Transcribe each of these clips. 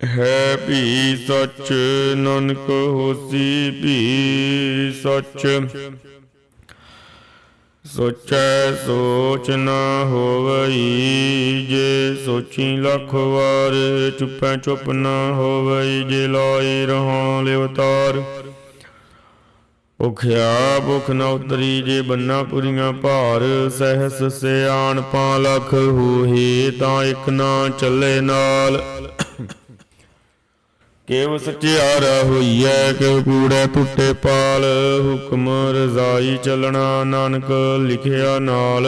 ਹੈ ਵੀ ਸੱਚ, ਨਾਨਕ ਹੋਸੀ ਵੀ ਸੱਚ। ਸੋਚੈ ਸੋਚ ਨਾ ਹੋਵਈ, ਜੇ ਸੋਚੀ ਲੱਖ ਵਾਰ ਚੁੱਪੈ ਚੁੱਪ ਨਾ ਹੋਵਈ, ਜੇ ਲਾਏ ਰਹਾਂ ਲਿਵਤਾਰ ਭੁਖਿਆ ਭੁਖ ਨਾ ਉਤਰੀ, ਜੇ ਬੰਨਾ ਪੁਰੀਆਂ ਭਾਰ, ਸਹਿਸ ਸਿਆਣ ਪਾ ਲਖ ਹੋਏ ਤਾਂ ਇੱਕ ਨਾ ਚੱਲੇ ਨਾਲ। ਕੇਵ ਸਚਿਆਰਾ ਹੋਈਐ ਕਿ ਕੂੜੇ ਟੁੱਟੇ ਪਾਲ। ਹੁਕਮ ਰਜ਼ਾਈ ਚੱਲਣਾ ਨਾਨਕ ਲਿਖਿਆ ਨਾਲ।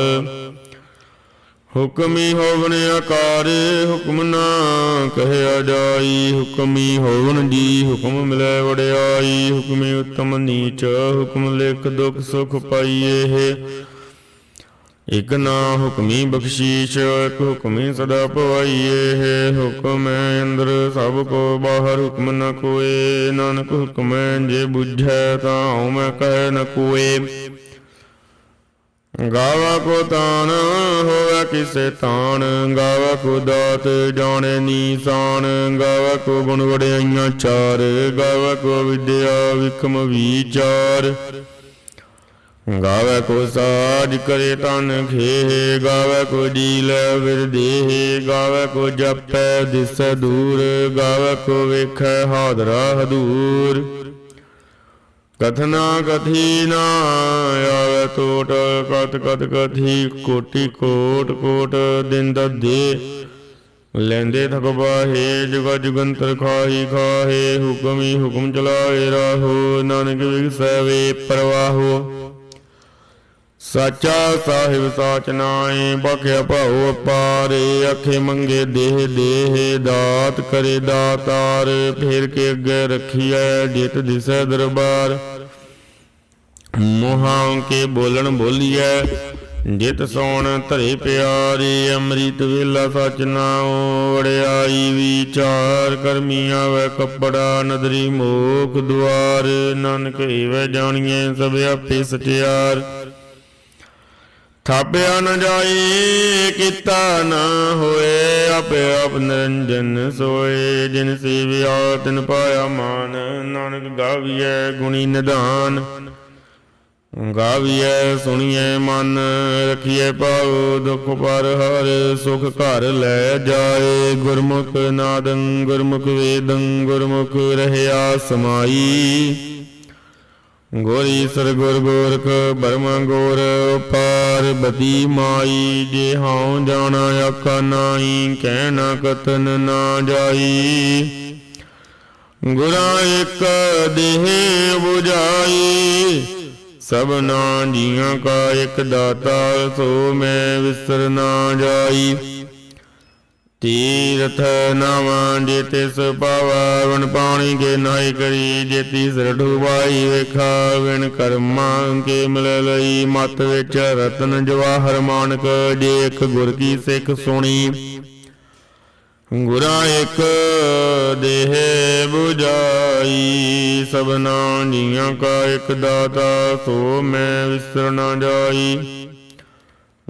ਹੁਕਮੀ ਹੋਵਨ ਆਕਾਰ, ਹੁਕਮ ਨਾ ਕਹਿਆ ਜਾਈ। ਹੁਕਮੀ ਹੋਵਨ ਜੀ, ਹੁਕਮ ਮਿਲੈ ਵਡਿਆਈ। ਹੁਕਮੀ ਉਤਮ ਨੀਚ, ਹੁਕਮ ਲਿਖ ਦੁਖ ਸੁਖ ਪਾਈਏ। ਇਕ ਨਾ ਹੁਕਮੀ ਬਖਸ਼ੀਸ਼, ਇਕ ਹੁਕਮੀ ਸਦਾ ਪਵਾਈਏ। ਹੈ ਹੁਕਮ ਅੰਦਰ ਸਭ ਕੋ ਬਾਹਰ ਹੁਕਮ ਨ ਕੋਏ ਨਾਨਕ ਹੁਕਮ ਜੇ ਬੁਝੈ ਤਾਂ ਮੈਂ ਕਹਿ ਨ ਕੋਏ। ਗਾਵਾ ਕੋ ਤਾਨ, ਹੋਵੇ ਕਿਸੇ ਤਾਨ। ਗਾਵਾ ਕੋ ਦਾਤ, ਜਾਣੇ ਨੀਸਾਨ। ਗਾਵਾ ਕੋ ਗੁਣ ਵਡਿਆਈਆਂ ਚਾਰ। ਗਾਵਾ ਕੋ ਵਿਦਿਆ ਵਿਕਮ ਵਿਚਾਰ ਗਾਵੇ ਕੋ ਸਾਜ ਕਰੇ ਤਨ ਖੇ ਗਾਵੇ ਕੋ ਜੀ ਵਿਰਦੇਹ ਗਾਵੇ ਕੋ ਜਪੈ ਦਿਸੈ ਦੂਰ, ਗਾਵੇ ਕੋ ਵੇਖੈ ਹਾਦਰਾ ਹਦੂਰ। ਕਥਨਾ ਕਥੀ ਨਾ ਆਵੇ ਟੋਟ ਕਤ ਕਤ ਕਥੀ ਕੋਟੀ ਕੋਟ ਕੋਟ ਦਿਨ ਦੇ ਲੈਂਦੇ ਥਕ ਜੁਗ ਜੁਗੰਤਰ ਖਾਹੀ ਖਾਹੇ, ਹੁਕਮੀ ਹੁਕਮ ਚਲਾਏ ਰਾਹੋ, ਨਾਨਕ ਵਿਗਸੈ ਵੇ ਪ੍ਰਵਾਹੋ। ਸਾਚਾ ਸਾਹਿਬ ਸਾਚ ਨਾਏ ਬਖਿਆ ਭਾਉ ਅਪਾਰੇ, ਅਖੇ ਮੰਗੇ ਦੇਹ ਦੇਹ ਦਾਤ ਕਰੇ ਦਾਤਾਰ, ਫੇਰ ਕੇ ਅੱਗੇ ਰਖੀਐ ਜਿਤ ਦਿਸੈ ਦਰਬਾਰ। ਮੋਹਾਂ ਕੇ ਬੋਲਣ ਬੋਲੀਐ, ਜਿਤ ਸੋਣ ਧਰੇ ਪਿਆਰੇ, ਅੰਮ੍ਰਿਤ ਵੇਲਾ ਸਚ ਨਾਉ ਵੜਿਆਈ ਵਿਚਾਰ ਕਰਮੀ ਆਵੇ ਕੱਪੜਾ, ਨਦਰੀ ਮੋਖ ਦੁਆਰ, ਨਾਨਕ ਏਵੈ ਜਾਣੀਐ ਸਭ ਆਪੇ ਸਚਿਆਰ। ਥਾਪਿਆ ਨ ਜਾਈ, ਕੀਤਾ ਨ ਹੋਏ, ਆਪੇ ਆਪ ਨਿਰੰਜਨ ਸੋਏ। ਜਿਨ ਸੇਵਿਆ ਤਿਨ ਪਾਇਆ ਮਾਨ, ਨਾਨਕ ਗਾਵੀਐ ਗੁਣੀ ਨਿਧਾਨ। ਗਾਵੀਐ, ਸੁਣੀਐ ਮਨ, ਰਖੀਐ ਪਾਉ ਦੁਖ ਪਰ ਹਰ ਸੁਖ ਘਰ ਲੈ ਜਾਏ। ਗੁਰਮੁਖ ਨਾਦੰ, ਗੁਰਮੁਖ ਵੇਦੰ, ਗੁਰਮੁਖ ਰਹਿਆ ਸਮਾਈ। ਗੋਰੀ ਸਰ ਗੁਰ ਗੋਰਖ ਬਰਮ ਗੋਰ ਪਾਰਬਤੀ ਮਾਈ, ਜੇ ਹਉ ਜਾਣਾ ਆਖਾ ਨਾਹੀ ਕਹਿਣਾ ਕਤਨ ਨਾ ਜਾਈ। ਗੁਰਾਂ ਇੱਕ ਦੇਹ 부ਜਾਈ ਸਭਨਾ ਜੀਆਂ ਕਾ ਇੱਕ ਦਾਤਾ, ਸੋ ਮੈਂ ਵਿਸਰ ਨਾ ਜਾਈ। ਤੀਰਥ ਨਾਵਾਂ ਜੇ ਤਿਸ ਪਾਵਾ ਪਾਣੀ ਕੇ ਨਾਈ ਕਰੀ, ਜੇ ਤੀਸ ਰਢੂਬਾਈ ਵੇਖਾ ਵਿਣ ਕਰਮਾਂ ਕੇ ਮਿਲ ਲਈ, ਮਤ ਵਿੱਚ ਰਤਨ ਜਵਾਹਰ ਮਾਨਕ, ਜੇ ਇੱਕ ਗੁਰ ਕੀ ਸਿੱਖ ਸੁਣੀ। ਗੁਰਾਂ ਇੱਕ ਦੇਹ 부ਜਾਈ ਸਭਨਾ ਜੀਆਂ ਕਾ ਇੱਕ ਦਾਤਾ, ਸੋ ਮੈਂ ਵਿਸਰ ਨਾ ਜਾਈ।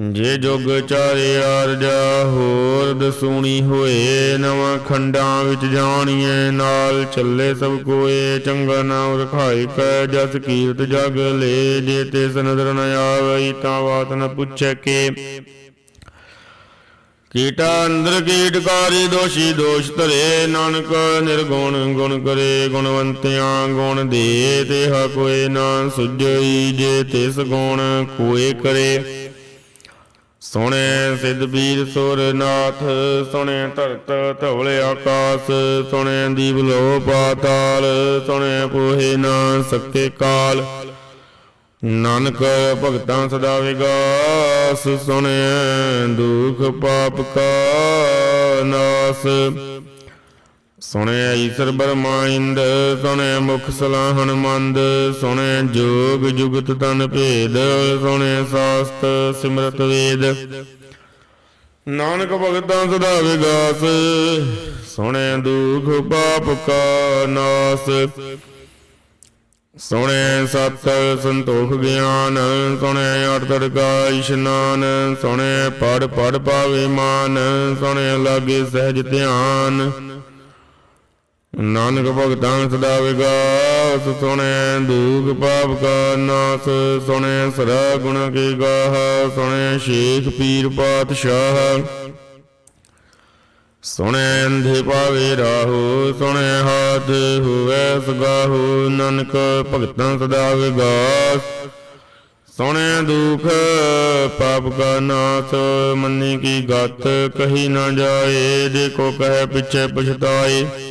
ਜੇ ਜੁਗ ਚਾਰੇ ਆਰਜਾ, ਹੋਰ ਦਸੂਣੀ ਹੋਏ, ਨਵਾਂ ਖੰਡਾਂ ਵਿੱਚ ਜਾਣੀਏ ਨਾਲ ਚੱਲੇ ਸਭ ਕੋਏ, ਚੰਗਾ ਨਾਮ ਰਖਾਈ ਕੈ, ਜਸ ਕੀਰਤ ਜਗ ਲੈ, ਜੇ ਤਿਸ ਨਦਰ ਨ ਆਵਈ, ਤਾਂ ਬਾਤ ਨ ਪੁੱਛੈ ਕੇ। ਕੀਟਾ ਅੰਦਰ ਕੀਟਕਾਰੀ ਦੋਸ਼ੀ ਦੋਸ਼ ਧਰੇ, ਨਾਨਕ ਨਿਰਗੁਣ ਗੁਣ ਕਰੇ, ਗੁਣਵੰਤਿਆਂ ਗੁਣ ਦੇ, ਤੇਹਾ ਕੋਏ ਨਾ ਸੁਝਈ, ਜੇ ਤਿਸ ਗੁਣ ਕੋਏ ਕਰੇ। ਸੁਣੇ ਸਿੱਧ ਬੀਰ ਸੁਰ ਨਾਥ ਸੁਣੇ ਧਰਤ ਧਵਲੇ ਆਕਾਸ, ਸੁਣੇ ਦੀਪ ਲੋ ਪਾਤਾਲ, ਸੁਣੇ ਪੋਹੇ ਨਾ ਸਕੇ ਕਾਲ। ਨਾਨਕ ਭਗਤਾਂ ਸਦਾ ਵਿਗਾਸ ਸੁਣਿਐ ਦੁਖ ਪਾਪ ਕਾ ਨਾਸ। ਸੁਣਿਆ ਈਸ਼ਰ ਬਰਮਾਇੰਦ ਸੁਣਿਆ ਮੁਖ ਸਲਾਹਣ ਮੰਦ ਸੁਣਿਆ ਜੋਗ ਜੁਗਤ ਤਨ ਭੇਦ ਸੁਣਿਆ ਸਾਸਤ ਸਿਮਰਤ ਵੇਦ। ਨਾਨਕ ਭਗਤਾਂ ਸਦਾ ਵਿਗਾਸ ਸੁਣਿਆ ਦੁਖ ਪਾਪ ਕਾ ਨਾਸ। ਸੁਣਿਆ ਸਤ ਸੰਤੋਖ ਗਿਆਨ ਸੁਣਿਆ ਅਠ ਤੜਕਾ ਇਸ਼ਨਾਨ ਸੁਣਿਆ ਪੜ ਪੜ ਪਾਵੇ ਮਾਨ ਸੁਣਿਆ ਲਾਗੇ ਸਹਿਜ ਧਿਆਨ। ਨਾਨਕ ਭਗਤਾਂ ਸਦਾ ਵਿਗਾਸ ਸੁਣਿਆ ਦੁਖ ਪਾਪ ਕਾ ਨਾਸ ਸੁਣਿਆ ਸਦਾ ਗੁਣ ਕੇ ਗਾਹ ਸੁਣਿਆ ਸ਼ੇਖ ਪੀਰ ਪਾਤਸ਼ਾਹ। ਸੁਣੈ ਅੰਧੇ ਪਾਵੇ ਰਾਹੋ, ਸੁਣੈ ਹਾਥ ਹੋਵੇ ਸਗਾਹੋ, ਨਾਨਕ ਭਗਤਾਂ ਸਦਾ ਵਿਗਾਸ। ਸੁਣੈ ਦੁਖ ਪਾਪ ਕਾ ਨਾਸ, ਮੰਨੀ ਕੀ ਗਤ ਕਹੀ ਨਾ ਜਾਏ ਦੇਖੋ ਕੋ ਕਹੇ ਪਿਛੇ ਪਛਤਾਏ।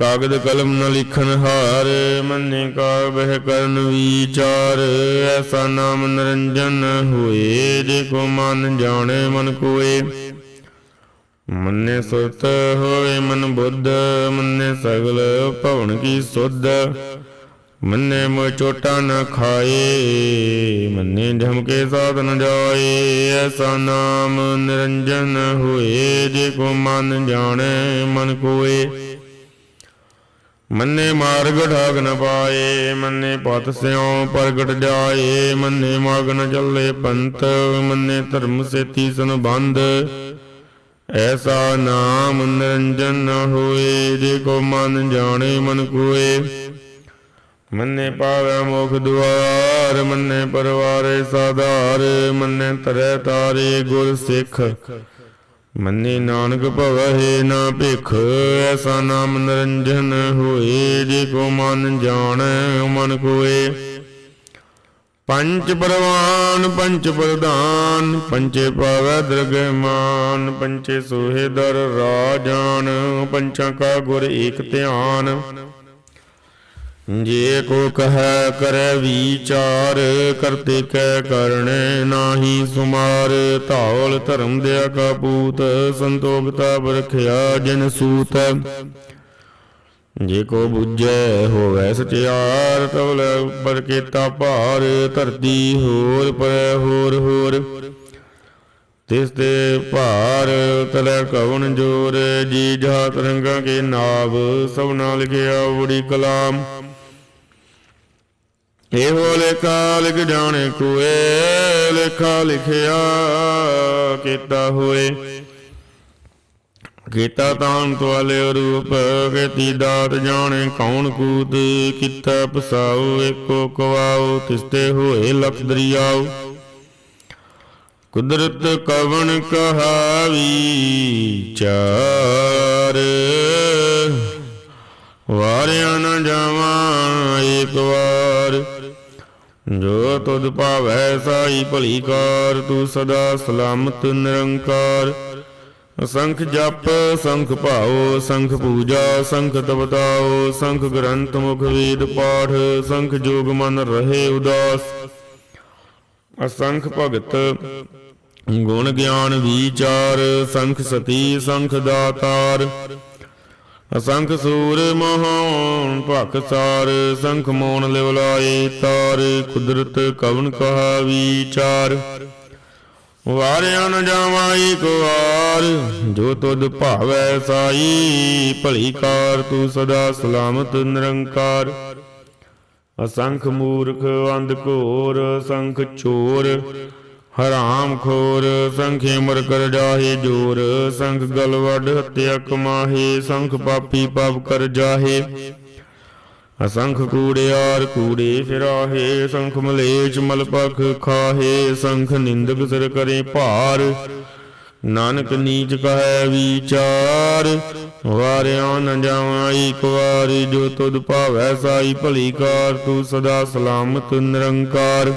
ਕਾਗਦ ਕਲਮ ਨ ਲਿਖਣ ਹਾਰ, ਮੰਨੇ ਕਾ ਬਹਿ ਕਰਨ ਵਿਚਾਰ। ਐਸਾ ਨਾਮ ਨਿਰੰਜਨ ਹੋਏ ਜੇ ਕੋ ਮਨ ਜਾਣੇ ਮਨ ਕੋਏ। ਮੰਨੇ ਸੁਤ ਹੋਏ ਮਨ ਬੁੱਧ, ਮੰਨੇ ਸਗਲ ਭਵਨ ਕੀ ਸੁਧ। ਮੰਨੇ ਮੋ ਚੋਟਾ ਨ ਖਾਏ, ਮੰਨੇ ਧਮਕੇ ਸਾਧ ਨ ਜਾਏ। ਐਸਾ ਨਾਮ ਨਿਰੰਜਨ ਹੋਏ ਜੇ ਕੋ ਮਨ ਜਾਣੇ ਮਨ ਕੋਏ। ਮੰਨੇ ਮਾਰਗ ਠਾਗ ਨ ਪਾਏ, ਮੰਨੇ ਪਤ ਸਿਉ ਪ੍ਰਗਟ ਜਾਏ, ਮੰਨੇ ਮਾਰਗ ਚੱਲੇ ਪੰਥ, ਮੰਨੇ ਧਰਮ ਸੇਤੀ ਸੰਬੰਧ। ਐਸਾ ਨਾਮ ਨਿਰੰਜਨ ਨ ਹੋਏ, ਜੇ ਕੋ ਮਨ ਜਾਣੇ ਮਨ ਕੋਏ। ਮੰਨੇ ਪਾਵੈ ਮੁਖ ਦੁਆਰ, ਮੰਨੇ ਪਰਵਾਰੇ ਸਾਧਾਰ, ਮੰਨੇ ਤਰੈ ਤਾਰੇ ਗੁਰ ਸਿੱਖ। ਮੰਨੇ ਨਾਨਕ ਭਵਹਿ ਨਾ ਭਿਖ, ਐਸਾ ਨਾਮ ਨਿਰੰਜਨ ਹੋਏ, ਜੇ ਕੋ ਮਨ ਜਾਣੈ, ਮਨ ਕੋਏ। ਪੰਚ ਪਰਵਾਨ, ਪੰਚ ਪ੍ਰਧਾਨ, ਪੰਚੇ ਪਾਵੈ ਦਰਗਮਾਨ ਪੰਚੇ ਸੋਹੇ ਦਰ ਰਾਜਾਨ, ਪੰਚਾਂ ਕਾ ਗੁਰ ਏਕ ਧਿਆਨ। ਜੇ ਕੋ ਕਹੈ ਕਰੈ ਵਿਚਾਰ ਕਰਤੇ ਕੈ ਕਰਣੇ ਨਾਹੀ ਸੁਮਾਰ। ਧੌਲ ਧਰਮ ਦਿਆ ਕਾ ਸੰਤੋਖਤਾ ਬਰਖਿਆ ਜਨ ਸੂਤ। ਜੇ ਕੋ ਬੁੱਝੈ ਹੋਵੈ ਸਚਿਆਰ ਤਵਲ ਪਰ ਕੀਤਾ ਭਾਰ। ਧਰਤੀ ਹੋਰ ਪਰ ਹੋਰ ਹੋਰ। ਤਿਸ ਤੇ ਭਾਰ ਤਲੇ ਕਵਨ ਜੋਰ। ਜੀ ਜਾ ਤਰੰਗਾ ਕੇ ਨਾਵ, ਸਭਨਾ ਲਿਖਿਆ ਬੜੀ ਕਲਾਮ। ਇਹੋ ਲੇਖਾ ਲਿਖ ਜਾਣੇ ਕੋਏ, ਲੇਖਾ ਲਿਖਿਆ ਕੀਤਾ ਹੋਏ। ਕੀਤਾ ਤਾਨ ਤਵਾਲੇ ਰੂਪ ਕੀਤੀ ਦਾਤ ਜਾਣੇ ਕੌਣ ਕੂਤ, ਕੀਤਾ ਪਸਾਉ, ਏਕੋ ਕਵਾਉ, ਤਿਸਤੇ ਹੋਏ ਲਖ ਦਰਿਆਉ। ਕੁਦਰਤ ਕਵਣ ਕਹਾਵੀ, ਚਾਰ ਵਾਰਿਆ ਨ ਜਾਵਾਂ, ਏਕ ਵਾਰ ਜੋ ਤੁਧ ਭਾਵੈ ਸਾਈ ਭਲੀ ਕਾਰ, ਤੂੰ ਸਦਾ ਸਲਾਮਤ ਨਿਰੰਕਾਰ। ਅਸੰਖ ਜਪ ਸੰਖ ਭਾਉ ਸੰਖ ਪੂਜਾ ਸੰਖ ਤਪਤਾਉ ਸੰਖ ਗ੍ਰੰਥ ਮੁਖ ਵੇਦ ਪਾਠ ਸੰਖ ਜੋਗ ਮਨ ਰਹੇ ਉਦਾਸ। ਅਸੰਖ ਭਗਤ, ਗੁਣ ਗਿਆਨ ਵਿਚਾਰ ਸੰਖ ਸਤੀ ਸੰਖ ਦਾਤਾਰ। ਅਸੰਖ ਸੂਰ ਮਹਾਨ ਭਖ ਸਾਰ, ਸੰਖ ਮੋਨ ਲਿਵ ਤਾਰ, ਕੁਦਰਤ ਕਵਨ ਕਹਾ ਵਿਚਾਰ ਵਾਰਿਆ ਨ ਜਾਵਾਂ ਏਕ ਵਾਰ ਜੋ ਤੁਧ ਭਾਵੈ ਸਾਈ, ਭਲੀ ਕਾਰ ਤੂੰ ਸਦਾ ਸਲਾਮਤ ਨਿਰੰਕਾਰ। ਅਸੰਖ ਮੂਰਖ ਅੰਧ ਘੋਰ, ਅਸੰਖ ਚੋਰ ਹਰਾਮ ਖੋਰ, ਸੰਖੇ ਮਰ ਕਰ ਜਾਹੇ ਜੋਰ, ਸੰਖ ਗਲ ਵੱਡ ਕਮਾਹੇ ਸੰਖ ਪਾਪੀ ਪਾਪ ਕਰ ਜਾਹੇ। ਅਸੰਖ ਕੂੜਿਆਰ ਕੂੜੇ ਫਿਰਾਹੇ, ਸੰਖ ਮਲੇਚ ਮਲਪਖ ਖਾਹੇ, ਸੰਖ ਨਿੰਦਕ ਸਿਰ ਕਰੇ ਭਾਰ। ਨਾਨਕ ਨੀਚ ਕਹੈ ਵਿਚਾਰ, ਵਾਰਿਆ ਨ ਜਾਵਾਂ ਏਕ ਵਾਰ, ਜੋ ਤੁਧ ਭਾਵੈ ਸਾਈ ਭਲੀ ਕਾਰ, ਤੂੰ ਸਦਾ ਸਲਾਮਤ ਨਿਰੰਕਾਰ।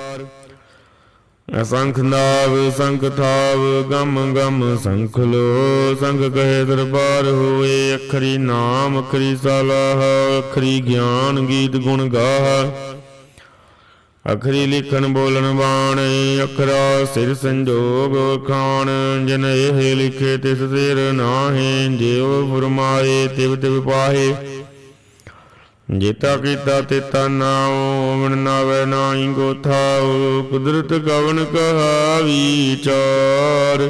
ਅਸੰਖ ਨਾਵ, ਸੰਖ ਥਾਵ, ਗਮ ਗਮ ਸੰਖ ਲੋ। ਸੰਖ ਕਹੇ ਦਰਬਾਰ ਹੋਏ, ਅਖਰੀ ਨਾਮ, ਅਖਰੀ ਸਲਾਹ, ਅਖਰੀ ਗਿਆਨ ਗੀਤ ਗੁਣ ਗਾਹ। ਅਖਰੀ ਲਿਖਣ ਬੋਲਣ ਬਾਣੇ, ਅਖਰਾ ਸਿਰ ਸੰਜੋਗ ਖਾਣ। ਜਨ ਇਹ ਲਿਖੇ ਤਿਸ ਸਿਰ ਨਾਹੇ, ਜਿਉ ਫਰਮਾਏ, ਤਿਵ ਤਿਵ ਪਾਹੇ। ਜੇਤਾ ਕੀਤਾ ਤੇਤਾ ਨਾਉ ਮਨ ਨਾਵੇ ਨਾਹੀ ਗੋਥਾਉ ਕੁਦਰਤ ਕਵਨ ਕਹਾ ਵਿਚਾਰ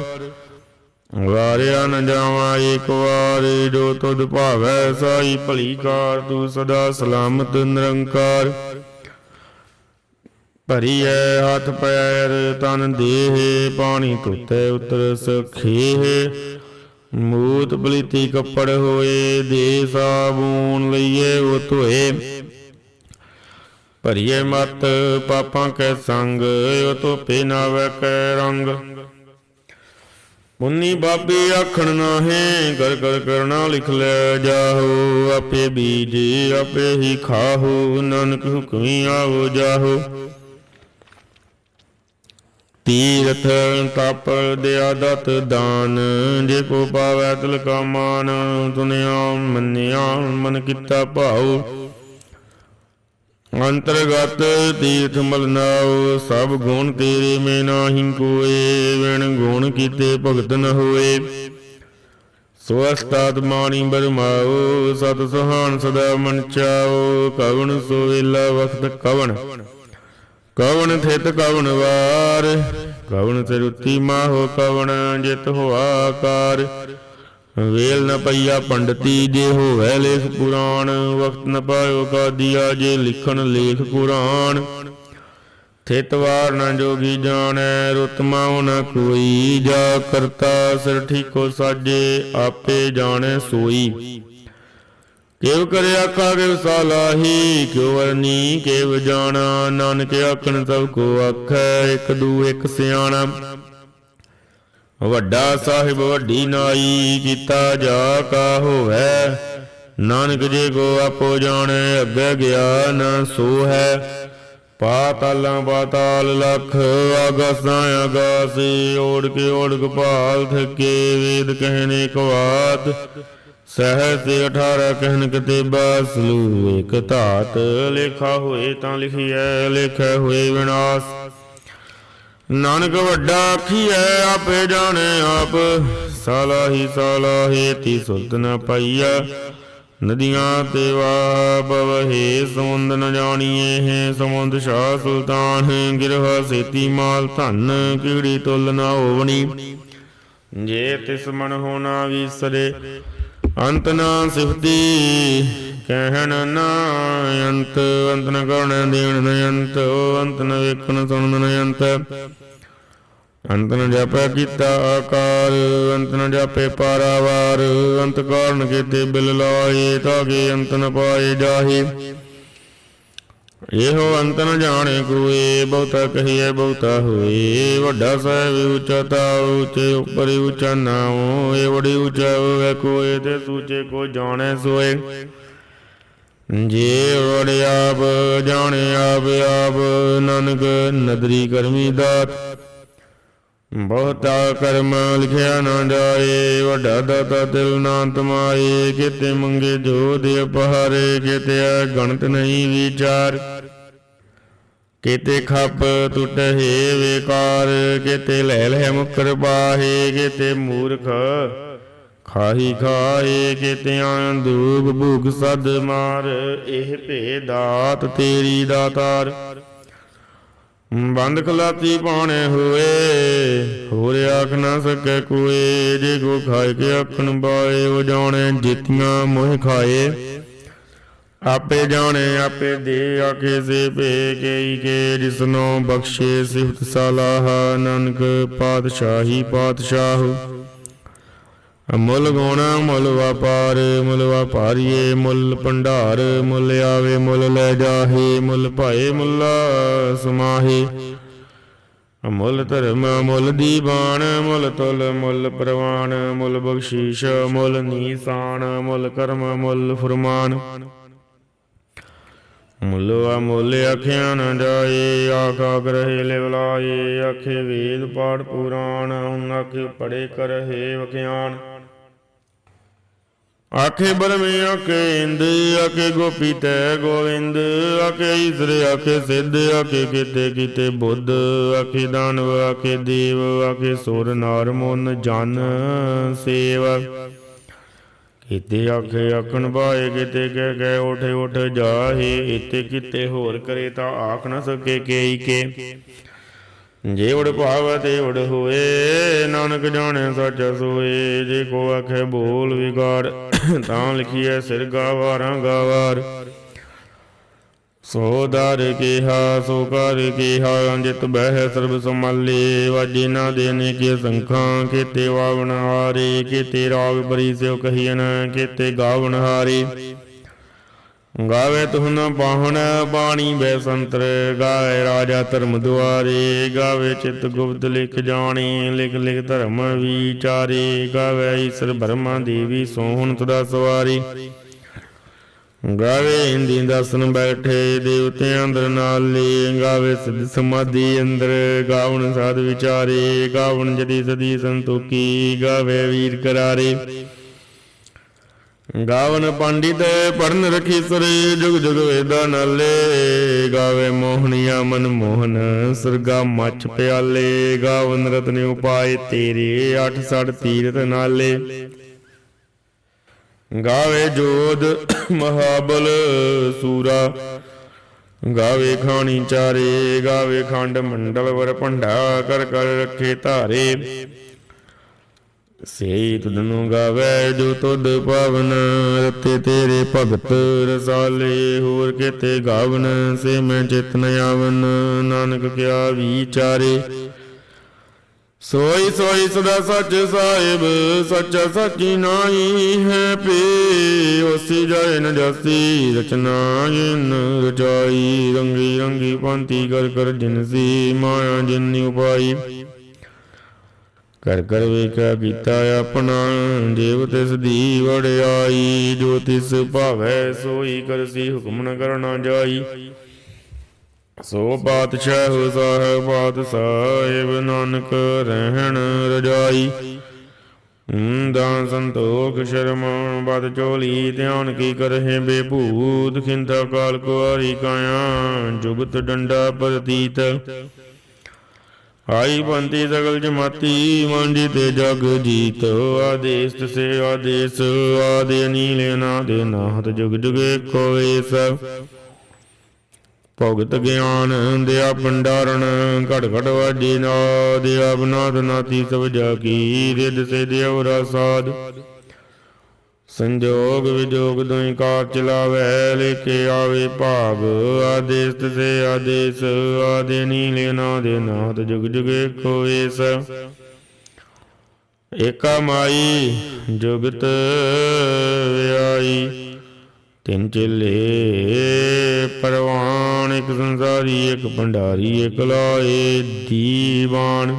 ਵਾਰਿਆ ਨ ਜਾਵਾ ਏਕ ਵਾਰ, ਜੋ ਤੁਧ ਭਾਵੈ ਸਾਈ ਭਲੀ ਕਾਰ, ਤੂੰ ਸਦਾ ਸਲਾਮਤ ਨਿਰੰਕਾਰ। ਭਰੀਐ ਹੱਥ ਪੈਰ, ਤਨ ਦੇਹ, ਪਾਣੀ ਧੁੱਤੇ ਉਤਰ ਸਖੇਹ। ਮੂਤ ਬਲੀਤੀ ਕੱਪੜ ਹੋਏ, ਦੇ ਸਾਬੂਨ ਲਈਏ ਉਹ ਧੋਏ। ਭਰੀਏ ਮਤ ਪਾਪਾਂ ਕੈ ਸੰਗ, ਉਹ ਧੋਪੇ ਨਾਵੇ ਕੈ ਰੰਗ। ਮੁੰਨੀ ਬਾਬੇ ਆਖਣ ਨਾਹੇ ਕਰ ਕਰ ਕਰਨਾ ਲਿਖ ਲੈ ਜਾਹੋ, ਆਪੇ ਬੀਜ ਆਪੇ ਹੀ ਖਾਹੋ, ਨਾਨਕ ਹੁਕਮੀ ਆਵੋ ਜਾਹੋ। ਤੀਰਥ ਤਪ ਦਿਆ ਦਤ ਦਾਨ, ਜੇ ਕੋ ਪਾਵੈ ਤਿਲ ਕਾ ਮਾਨ ਦੁਨਿਆ ਮੰਨਿਆ ਮਨ ਕੀਤਾ ਭਾਉ। ਅੰਤਰਗਤ ਤੀਰਥ ਮਲਨਾਉ ਸਭ ਗੁਣ ਤੇਰੇ ਮੇ ਨਾਹੀ ਕੋਏ, ਵਿਣ ਗੁਣ ਕੀਤੇ ਭਗਤ ਨ ਹੋਏ। ਸੋ ਅਸਤਾਦ ਬਰਮਾਉ, ਸਤ ਸੁਹਾਨ ਸਦਾ ਮਨ ਚਾਉ, ਕਵਣ ਸੋ ਵੇਲਾ ਵਖਤ ਕਵਣ। ਕਵਣ ਥਿਤ ਕਵਣ ਵਾਰ, ਕਵਣ ਸਰੁਤੀ ਮਾਹੋ ਕਵਣ ਜਿਤ ਹੋ ਆਕਾਰ। ਵੇਲ ਨ ਪਈਆ ਪੰਡਤੀ, ਜੇ ਹੋਵੇ ਲੇਖ ਪੁਰਾਣ, ਵਕਤ ਨ ਪਾਇਓ ਕਾਦੀਆ, ਜੇ ਲਿਖਣ ਲੇਖ ਕੁਰਾਨ। ਥਿਤ ਵਾਰ ਨ ਜੋਗੀ ਜਾਣੈ, ਰੁਤ ਮਾਉ ਨ ਕੋਈ। ਜਾ ਕਰਤਾ ਸਿਰ ਠੀਕੋ ਸਾਜੇ, ਆਪੇ ਜਾਣੈ ਸੋਈ। ਕਿਵ ਕਰਿ ਆਖਾ ਕਿਵ ਸਾਲਾਹੀ ਕਿਉ ਵਰਨੀ ਕਿਵ ਜਾਣਾ, ਨਾਨਕ ਆਖਣ ਸਭ ਕੋ ਆਖੈ, ਇੱਕ ਦੂ ਇੱਕ ਸਿਆਣਾ। ਵੱਡਾ ਸਾਹਿਬ ਵੱਡੀ ਨਾਈ, ਕੀਤਾ ਜਾ ਕਾ ਹੋਵੇ। ਨਾਨਕ ਜੇ ਕੋ ਆਪੋ ਜਾਣੈ, ਅੱਗੇ ਗਿਆ ਨ ਸੋ ਹੈ ਪਾਤਾਲਾਂ ਪਾਤਾਲ ਲਖ, ਆਗਾਸਾਂ ਆਗਾਸੇ ਓੜ ਕੇ ਓੜ ਕੇ ਭਾਲ ਥਕੇ, ਵੇਦ ਕਹਿਨੇ ਕਵਾਤ ਸਹਿ ਤੇ 18 ਕਹਿਨ ਕਤੇ ਬਾਸਲੂ ਇਕ ਧਾਤ। ਲੇਖਾ ਹੋਏ ਤਾਂ ਲਿਖੀਐ, ਲੇਖੈ ਹੋਏ ਵਿਨਾਸ਼। ਨਾਨਕ ਵੱਡਾ ਆਖੀਐ, ਆਪੇ ਜਾਣੇ ਆਪ। ਸਾਲਾਹੀ ਸਾਲਾਹੇ ਤੀ ਸੁਲਤ ਨ ਪਾਈਆ ਨਦੀਆਂ ਤੇ ਵਾ ਬਵਹੇ, ਸਮੁੰਦ ਨ ਜਾਣੀਏ ਹੈ, ਸਮੁੰਦ ਸ਼ਾਹ ਸੁਲਤਾਨ ਗਿਰਹ ਸੇਤੀ ਮਾਲ ਧਨ ਕੀੜੀ ਤੁਲ ਨਾ ਹੋਵਣੀ। ਜੇ ਤਿਸ ਮਨ ਹੋਣਾ ਵਿਸਰੇ ਅੰਤ ਨਾ ਸਿਫਤੀ, ਕਹਿਣ ਨਾ ਅੰਤ ਅੰਤ ਨਾ ਕਰਨ ਦੇਣ ਨ ਅੰਤ ਓ ਅੰਤ ਨ ਵੇਖਣ, ਸੁਣਨ ਨ ਅੰਤ। ਅੰਤ ਨ ਜਾਪੈ ਕੀਤਾ ਆਕਾਰ, ਅੰਤ ਨ ਜਾਪੇ ਪਾਰਾਵਾਰ, ਅੰਤ ਕਾਰਨ ਕੀਤੇ ਬਿਲ ਲਾਏ ਤਾਕੇ ਅੰਤ ਨ ਪਾਏ ਜਾਹੇ। ਇਹੋ ਅੰਤ ਨ ਜਾਣੇ ਕੋਏ ਬਹੁਤਾ ਕਹੀਏ ਬਹੁਤਾ ਹੋਏ। ਵੱਡਾ ਸਾਹਿਬ ਉੱਚਾ ਤਾਉ ਉੱਚੇ, ਉੱਪਰ ਉੱਚਾ ਨਾਉ ਇਹ ਬੜੀ ਉੱਚਾ ਹੋਵੇ ਕੋਏ ਤੇ ਸੂਚੇ ਕੋ ਜਾਣੇ ਸੋਏ। ਜੇ ਵੜ ਆਪ ਜਾਣੇ ਆਪ ਆਪ, ਨਾਨਕ ਨਦਰੀ ਕਰਮੀ ਦਾਤ। ਬਹੁਤਾ ਕਰਮ ਲਿਖਿਆ ਨਾ ਜਾਏ, ਵੱਡਾ ਦਾਤਾ ਦਿਲ ਨਾ ਤਮਾਏ ਕਿਤੇ ਮੰਗੇ ਜੋ ਦੇ ਪਹਾਰੇ ਕਿਤੇ ਗਣਤ ਨਹੀਂ ਵਿਚਾਰ। ਕਿਤੇ ਖੱਪ ਟੁੱਟੇ ਵੇਕਾਰ, ਕਿਤੇ ਲੈ ਲੈ ਮੁਕਰ ਬਾਹੇ, ਕਿਤੇ ਮੂਰਖ ਖਾਹੀ ਖਾਏ ਕਿਤੇ ਆਂਦੂਬ ਭੁਗ ਸਦ ਮਾਰ, ਇਹ ਭੇ ਦਾਤ ਤੇਰੀ ਦਾਤਾਰ। ਬੰਦ ਖਲਾਤੀ ਪਾਣੇ ਹੋਏ, ਹੋਰ ਆਖ ਨਾ ਸਕੇ ਕੋਏ, ਜੇ ਕੋ ਖਾਏ ਕੇ ਆਖਣ ਬਾਏ, ਉਹ ਜਾਣੇ ਜਿਤੀਆਂ ਮੋਹ ਖਾਏ। ਆਪੇ ਜਾਣੇ, ਆਪੇ ਦੇ ਆਖੇ ਸੇ ਭੇ ਕੇਈ ਕੇ, ਜਿਸਨੋ ਬਖਸ਼ੇ ਸਿਫਤ ਸਲਾਹ, ਨਾਨਕ ਪਾਤਸ਼ਾਹੀ ਪਾਤਸ਼ਾਹ। ਮੁੱਲ ਗੋਣਾ, ਮੁੱਲ ਵਪਾਰ, ਮੁੱਲ ਵਪਾਰੀਏ, ਮੁੱਲ ਭੰਡਾਰ, ਮੁੱਲ ਆਵੇ, ਮੁੱਲ ਲੈ ਜਾਹੇ, ਮੁੱਲ ਭਾਏ, ਮੁੱਲਾ ਸਮਾਹੇ। ਮੁੱਲ ਧਰਮ, ਮੁੱਲ ਦੀਵਾਨ, ਮੁੱਲ ਤੁਲ, ਮੁੱਲ ਪ੍ਰਵਾਨ, ਮੁੱਲ ਬਖਸ਼ੀਸ਼, ਮੁੱਲ ਨੀਸਾਨ, ਮੁੱਲ ਕਰਮ, ਮੁੱਲ ਫਰਮਾਨ। ਮੁੱਲ ਮੁੱਲ ਅਖਿਆ ਨ ਜਾਏ, ਆਖਾ ਕਰਹਿ ਲਿਵਲਾਏ ਅਖੇ ਵੇਦ ਪਾਠ ਪੁਰਾਣ ਅਖੇ ਪੜੇ ਕਰਹਿ ਵਖਿਆਨ ਆਖੇ ਬਰਮੇ ਆਖੇ ਇੰਦ, ਆਖੇ ਗੋਪੀ ਤੈ ਗੋਵਿੰਦ, ਆਖੇ ਈਸਰ, ਆਖੇ ਸਿੱਧ, ਆਖੇ ਕਿਤੇ ਕਿਤੇ ਬੁੱਧ, ਆਖੇ ਦਾਨਵ, ਆਖੇ ਦੇਵ, ਆਖੇ ਸੁਰ, ਨਾਰ, ਮਨ, ਜਨ, ਸੇਵ। ਕੀਤੇ ਆਖੇ ਆਖਣ ਬਾਏ ਕਿਤੇ ਕਹਿ ਕਹਿ ਉਠ ਉਠ ਜਾਹੇ ਇਤੇ ਕਿਤੇ ਹੋਰ ਕਰੇ ਤਾਂ ਆਖ ਨਾ ਸਕੇ ਕੇਈ ਕੇ। ਜੇ ਉੜ ਭਾਵ ਤੇ ਉੜ ਹੋਏ, ਨਾਨਕ ਜਾਣੈ ਸੱਚ ਸੋਏ। ਜੇ ਕੋ ਆਖੇ ਬੋਲ ਵਿਗਾੜ, ਤਾਂ ਲਿਖੀਐ ਸਿਰ ਗਾਵਾਰਾਂ ਗਾਵਾਰ। ਸੋ ਦਰ ਕੀਹਾ, ਸੋ ਕਰ ਕੀਹਾ, ਅੰਜਿਤ ਬਹਿ ਸਰਬ ਸੰਭਾਲੇ, ਵਾਜੇ ਨਾ ਦੇਨੇ ਕੀ ਸੰਖਾਂ, ਕੀਤੇ ਵਾਵਣ ਹਾਰੇ, ਕੀਤੇ ਰਾਗ ਬਰੀ ਸਿਓ ਕਹੀਨ ਕੀਤੇ ਗਾਵਣ ਹਾਰੇ। ਗਾਵੇ ਤੁਹਨ ਪਾਹਣ ਬਾਣੀ ਬੈ ਸੰਤਰ, ਗਾਏ ਰਾਜਾ ਧਰਮ ਦੁਆਰੇ, ਗਾਵੇ ਚਿਤ ਗੁਪਤ ਲਿਖ ਜਾਣੇ, ਲਿਖ ਲਿਖ ਧਰਮ ਵਿਚਾਰੇ, ਗਾਵੇ ਈਸ਼ਰ ਬਰਮਾ ਦੇਵੀ ਸੋਹਣ ਤੁਦਾ ਸਵਾਰੀ। ਗਾਵੇ ਇੰਦੀ ਦਸਨ ਬੈਠੇ ਦੇਵਤੇ ਅੰਦਰ ਨਾਲੇ ਗਾਵੇ ਸਿਧ ਸਮਾਧੀ ਅੰਦਰ, ਗਾਵਣ ਸਾਧ ਵਿਚਾਰੇ, ਗਾਵਣ ਜਦੀ ਸਦੀ ਸੰਤੋਖੀ, ਗਾਵੇ ਵੀਰ ਕਰਾਰੇ। ਗਾਵਨ ਪੰਡਿਤ ਪੜਨ ਰਖੀ ਸਰੇ, ਜੁਗ ਜੁਗ ਵੇਦਾ ਨਾਲੇ, ਗਾਵੇ ਮੋਹਣੀਆ ਮਨ ਮੋਹਨ, ਸਰਗਾ ਮੱਚ ਪਿਆਲੇ, ਗਾਵਨ ਰਤਨ ਉਪਾਏ ਤੇਰੇ, ਅੱਠ ਸੜ ਤੀਰਤ ਨਾਲੇ। ਗਾਵੇ ਜੋਧ ਮਹਾਬਲ ਸੂਰਾ। ਗਾਵੇ ਖਾਣੀ ਚਾਰੇ, ਗਾਵੇ ਖੰਡ ਮੰਡਲ ਵਰ ਭੰਡਾ ਕਰ ਕਰ ਰੱਖੇ ਧਾਰੇ। ਸੇ ਤੁਧਨੂੰ ਗਾਵੇ ਜੋ ਤੁਧ ਪਾਵਨ, ਰਤੇ ਤੇਰੇ ਭਗਤ ਰਸਾਲੇ। ਹੋਰ ਕਿਤੇ ਗਾਵਨ, ਸੇ ਮੈਂ ਚਿਤਨ ਆਵਨ, ਨਾਨਕ ਕਿਆ ਵਿਚਾਰੇ ਸੋਈ ਸੋਈ ਸਦਾ ਸੱਚ ਸਾਹਿਬ, ਸੱਚਾ ਸੱਚੀ ਨਾਹੀ ਹੈ ਪੇ ਉਸੀ ਜਾਏ ਨ ਰਚਨਾ ਜਿਨ ਰਚਾਈ, ਰੰਗੀ ਰੰਗੀ ਪੰਤੀ ਕਰ ਕਰ ਜਿਨਸੀ ਮਾਇਆ ਜਿਨੀ ਉਪਾਈ ਕਰ ਕਰ ਵੇਖਿਆ ਕੀਤਾ ਆਪਣਾ ਦੇਵ ਤਿਸ ਦੀ ਵੜਾਈ ਜੋ ਤਿਸ ਭਾਵੈ ਸੋਈ ਕਰਸੀ ਹੁਕਮ ਨ ਕਰਨਾ ਜਾਈ। ਸੋ ਬਾਦਸ਼ਾਹ ਸਾਹਿਬ ਨਾਨਕ ਰਹਿਣ ਰਜਾਈ। ਦਾਨ ਸੰਤੋਖ ਸ਼ਰਮ ਬਦ ਚੋਲੀ ਧਿਆਨ ਕੀ ਕਰਹਿ ਬੇਭੂਤ ਖਿੰਦਾ ਕਾਲ ਕੁਆਰੀ ਕਾਇਆ, ਜੁਗਤ ਡੰਡਾ ਪ੍ਰਤੀਤ। ਆਈ ਬੰਤੀ ਸਗਲ ਜਮਾਤੀ ਮੰਜੀ ਤੇ ਜਗ ਜੀਤ। ਆਦੇਸ ਸੇ ਆਦੇਸ, ਆਦੇ ਨੀਲੇ ਨਾਦ ਨਾਹਤ ਜੁਗ ਜੁਗੇ ਕੋਏ ਸਭ। ਭਗਤ ਗਿਆਨ ਦਿਆ ਭੰਡਾਰਨ ਘਟ ਘਟ ਵਾਜੀ ਨਾਦ ਅਬਨਾਦ ਨਾਤੀ ਸਭ ਜਾ ਕੀ ਰਿਦ ਸੇ ਦਿਉ ਰਸਾਦ ਸੰਜੋਗ ਵਿਜੋਗ ਦੁਇ ਕਾਰ ਚਲਾਵੇ ਲੇਕੇ ਆਵੇ ਭਾਗ, ਆਦੇਸ ਸੇ ਆਦੇਸ, ਆਦੇ ਲੈਣਾ ਦੇ ਨਾਦ ਜੁਗ ਜੁਗੇ ਕੋਏਸ ਏਕਾ ਮਾਈ ਜੁਗਤ ਵਿਆਈ। ਤਿੰਨ ਚੇਲੇ, ਪਰਵਾਨ, ਇੱਕ ਸੰਸਾਰੀ, ਇੱਕ ਭੰਡਾਰੀ, ਇੱਕ ਲਾਏ, ਦੀਵਾਨ।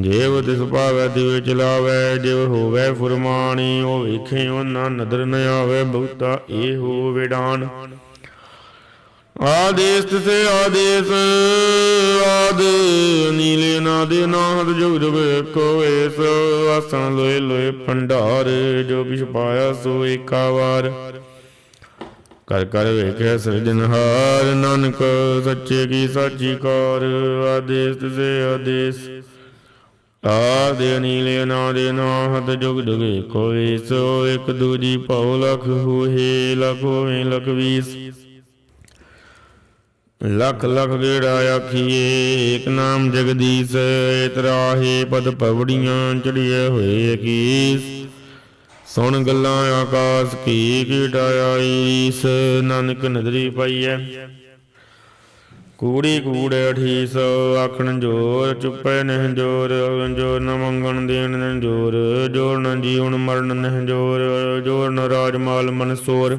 ਜੇਵ ਤਿਸ ਭਾਵੈ ਦਿਵੇ ਚਲਾਵੇ, ਜਿਵ ਹੋਵੇ ਫੁਰਮਾਨੀ, ਉਹ ਵੇਖੇ ਉਹਨਾਂ ਨਦਰ ਨ ਆਵੇ, ਬਹੁਤਾ ਇਹ ਹੋ ਵਿਡਾਨ ਆਦੇਸ ਸੇ ਆਦੇਸ, ਆਦ ਨੀਲੇ ਨਾਦੇ ਨਾਦ ਜੁਗ ਜੁਗ ਏਕੋ ਏਸ ਆਸਣ ਲੋਏ ਲੋਏ ਭੰਡਾਰ, ਜੋ ਕਿਛ ਪਾਇਆ ਸੋ ਏਕਾ ਵਾਰ। ਕਰ ਕਰ ਵੇਖਿਆ ਸਿਰਜਨਹਾਰ ਨਾਨਕ ਸੱਚੇ ਕੀ ਸਾਚੀ ਕਾਰ, ਆਦੇਸ ਸੇ ਆਦੇਸ। ਆਦੇ ਨੀਲੇ ਨਾਦੇ ਨਾਹਤ ਜੁਗ ਜੁਗ ਏਕੋ ਏਸ ਇੱਕ ਦੂਜੀ ਭਉ ਲਖ ਹੋਏ ਲਖ ਹੋਏ ਲਖ ਵੀਸ। ਲਖ ਲਖ ਗੇੜਾ ਆਖੀਏ, ਏਕ ਨਾਮ ਜਗਦੀਸ਼ ਇਤਰਾਹੇ ਪਦ ਪਵੜੀਆਂ ਚੜੀਏ ਹੋਏ ਕੀਸ ਸੁਣ ਗੱਲਾਂ ਆਕਾਸ ਕੀ ਕੀਟਾਇਆ ਈਸ ਨਾਨਕ ਨਦਰੀ ਪਾਈਐ। ਕੂੜੀ ਕੂੜੇ ਅਠੀਸ, ਆਖਣ ਜੋਰ ਚੁੱਪੇ ਨਹਿ ਜੋਰ ਜੋਰ ਨ ਮੰਗਣ ਦੇਣ ਨਹਿ ਜੋਰ ਜੋਰ ਨ ਜੀਵਨ ਮਰਨ ਨਹਿ ਜੋਰ ਜੋਰ ਨ ਰਾਜ ਮਾਲ ਮਨ ਸੋਰ।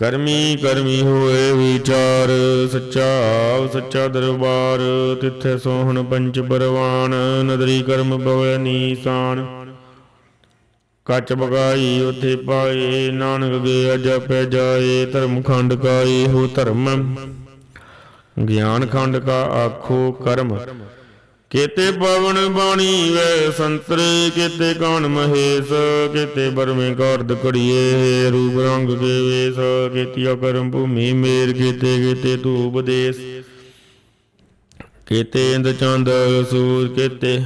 ਕਰਮੀ ਕਰਮੀ ਹੋਏ ਵਿਚਾਰ, ਸੱਚਾ ਸੱਚਾ ਦਰਬਾਰ, ਤਿੱਥੇ ਸੋਹਣ ਪੰਚ ਪਰਵਾਨ, ਨਦਰੀ ਕਰਮ ਪਵੈ ਨੀਸਾਨ। ਕੱਚ ਬਗਾਈ ਉਥੇ ਪਾਏ, ਨਾਨਕ ਗਿਆ ਜਪੈ ਜਾਏ, ਧਰਮ ਖੰਡ ਕਾਏ ਹੋ ਧਰਮ। ਗਿਆਨ ਖੰਡ ਕਾ ਆਖੋ ਕਰਮ। ਕੇਤੇ ਪਵਨ ਬਾਣੀ ਵੈ ਸੰਤਰੇ, ਕੇਤੇ ਕਾਨ ਮਹੇਸ਼, ਕੇਤੇ ਬਰਮੇ ਕਾਰਦ ਕੜੀਏ ਰੂਪ ਰੰਗ ਕੇ ਵੇਸ ਕੇਤੀਆ ਕਰਮ ਭੂਮੀ ਮੇਰ, ਕੇਤੇ ਕੇਤੇ ਧੂਪ ਦੇਸ, ਕੇਤੇ ਇੰਦ ਚੰਦ ਸੂਰ ਕੇਤੇ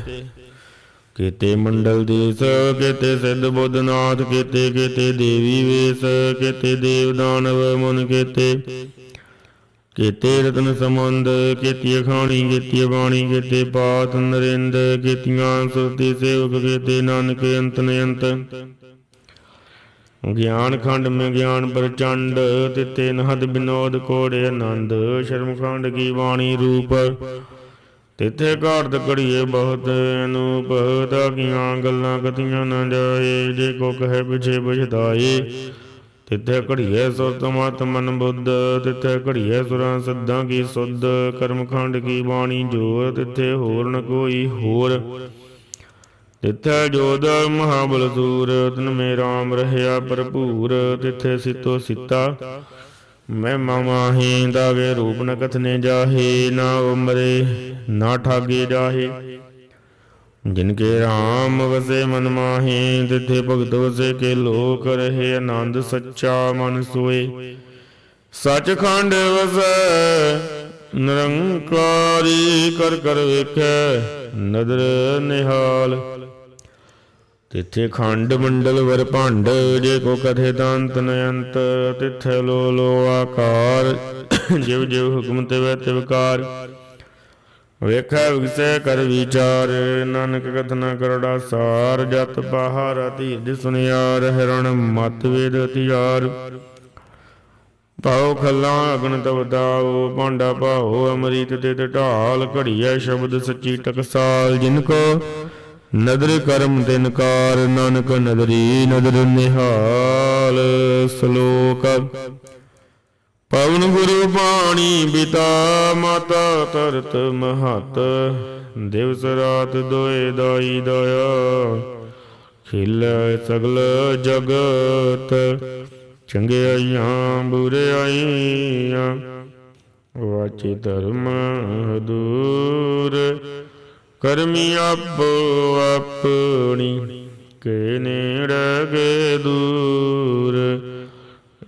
ਕੇਤੇ ਮੰਡਲ ਦੇਸ, ਕਿਤੇ ਸਿੱਧ ਬੁੱਧਨਾਥ, ਕਿਤੇ ਕਿਤੇ ਦੇਵੀ ਵੇਸ, ਕਿਤੇ ਦੇਵ ਦਾਨਵ ਮਨ, ਕੇਤੇ ਕੇਤੇ ਰਤਨ ਸਮੰਦ ਕੇਤੀ ਖਾਣੀ ਕੇਤੀ ਬਾਣੀ, ਕੇਤੇ ਪਾਤ ਨਰਿੰਦ, ਕੇਤੀਆਂ ਸੁਰਤੀ ਸੇਵਕ, ਕੇਤੇ ਨਾਨਕ ਅੰਤ ਨਯੰਤ। ਗਿਆਨ ਖੰਡ ਮੈਂ ਗਿਆਨ ਪ੍ਰਚੰਡ ਤਿਤੇ ਨਹਦ ਬਿਨੋਦ ਕੋੜੇ ਆਨੰਦ। ਸ਼ਰਮ ਖੰਡ ਕੀ ਬਾਣੀ ਰੂਪ, ਤਿੱਥੇ ਘਾਟ ਘੜੀਏ ਬਹੁਤ ਅਨੂਪ। ਤਾਕੀਆਂ ਗੱਲਾਂ ਕਤੀਆਂ ਨਾ ਜਾਏ, ਜੇ ਕੋ ਕਹੇ ਪਿਛੇ ਬੁਝਦਾਏ ਤਿੱਥੇ ਘੜੀਏ ਸੁਰਤ ਮਤ ਮਨ ਬੁੱਧ, ਤਿੱਥੇ ਘੜੀਏ ਸੁਰਾਂ ਸੱਦਾਂ ਕੀ ਸੁਧ, ਕਰਮ ਖੰਡ ਕੀ ਬਾਣੀ ਜੋਰ, ਤਿੱਥੇ ਹੋਰ ਨ ਕੋਈ ਹੋਰ। ਤਿੱਥੇ ਜੋਦ ਮਹਾਬਲ ਸੂਰ, ਤਨ ਮੇ ਰਾਮ ਰਹਿਆ ਭਰਪੂਰ, ਤਿੱਥੇ ਸਿਤੋ ਸਿਤਾ ਮੈਂ ਮਾਮਾਹੀ ਦਾਗੇ ਰੂਪ ਨ ਕਥਨੇ ਜਾਹੇ, ਨਾ ਉਮਰੇ ਨਾ ਠਾਗੇ ਜਾਹੇ। ਜਿਨ ਕੇ ਰਾਮ ਵਸੇ ਮਨ ਮਾਹੀ, ਤਿਥੇ ਭਗਤ ਵਸੇ ਕੇ ਲੋਕ ਰਹੇ, ਆਨੰਦ ਸੱਚਾ ਮਨ ਸੋਏ। ਸਚਖੰਡ ਵਸੈ, ਨਿਰੰਕਾਰੀ ਕਰ ਕਰ ਵੇਖੈ, ਨਦਰ ਨਿਹਾਲ। ਤਿੱਥੇ ਖੰਡ ਮੰਡਲ ਵਰ ਭੰਡ, ਜੇ ਕੋ ਕਥੇ ਦੰਤ ਨਯੰਤ ਤਿੱਥੇ ਲੋ ਲੋ ਆਕਾਰ। ਜਿਵ ਜਿਵ ਹੁਕਮ ਤੇ ਵੈ ਤਿਵਕਾਰ ਵੇਖੈ ਵਿਗਸੈ ਕਰ ਵਿਚਾਰ, ਨਾਨਕ ਕਥਨਾ ਕਰੜਾ ਸਾਰ, ਜਤ ਬਾਹਰ ਧੀਰਜ ਸੁਨਿਆਰ, ਹਿਰਣ ਮਤ ਵੇਦ ਤਿਆਰ। ਪਾਉ ਖੱਲਾ ਅਗਨ ਤਵਦਾਓ ਭਾਂਡਾ ਪਾਓ ਅਮਰੀਤ ਤੇ ਢਾਲ, ਘੜੀਐ ਸ਼ਬਦ ਸੱਚੀ ਟਕਸਾਲ। ਜਿਨ ਕੋ ਨਦਰ ਕਰਮ ਤਿਨਕਾਰ ਨਾਨਕ ਨਦਰੀ ਨਦਰ ਨਿਹਾਲ, ਸ਼ਲੋਕ ਪਵਨ ਗੁਰੂ ਪਾਣੀ ਬਿਤਾ ਮਾਤਾ ਤਰਤ ਮਹਤ, ਦਿਵਸ ਰਾਤ ਦੋਏ ਦਾਈ ਦਇਆ, ਖਿਲ ਸਗਲ ਜਗਤ ਚੰਗਿਆਈਆਂ ਬੁਰਿਆਈਆਂ ਵਾਚੇ ਧਰਮ ਹਦੂਰ ਕਰਮੀ ਆਪੋ ਆਪਣੀ, ਕੇ ਨੇੜੇ ਦੂਰ।